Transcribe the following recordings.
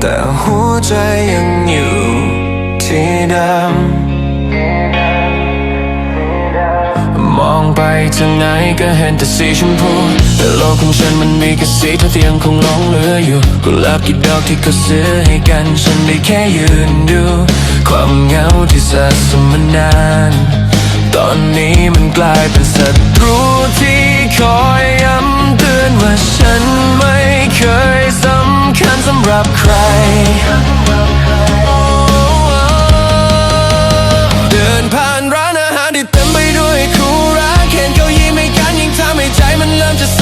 แต่หัวใจยังอยู่ที่เดิมมองไปทางไหนก็เห็นแต่สีชมพูแต่โลกของฉันมันมีแค่สีเท่าที่ยังคงหลงเหลืออยู่กุหลาบกี่ดอกที่เขาซื้อให้กันฉันได้แค่ยืนดู ความเหงาที่สะสมมานาน ตอนนี้มันกลายเป็นศัตรูที่คอยย้ำเตือนว่าฉันไม่เคยสำคัญสำหรับใคร I'm just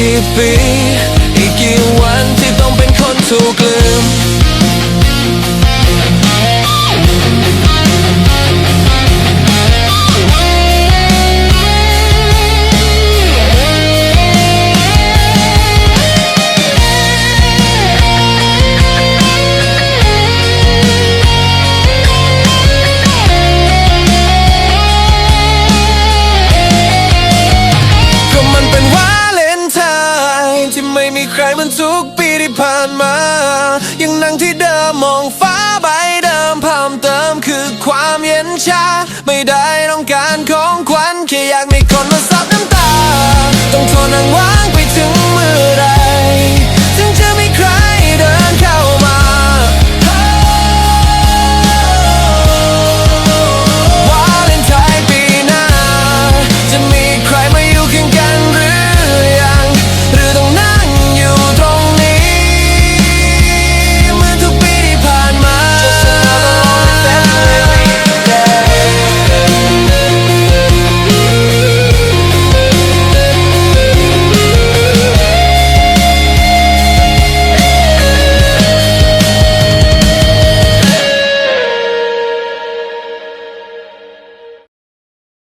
กี่ปี อีกกี่วันที่ต้องเป็นคนถูกลืม ใครมันทุกปีที่ผ่านมา ยังนั่งที่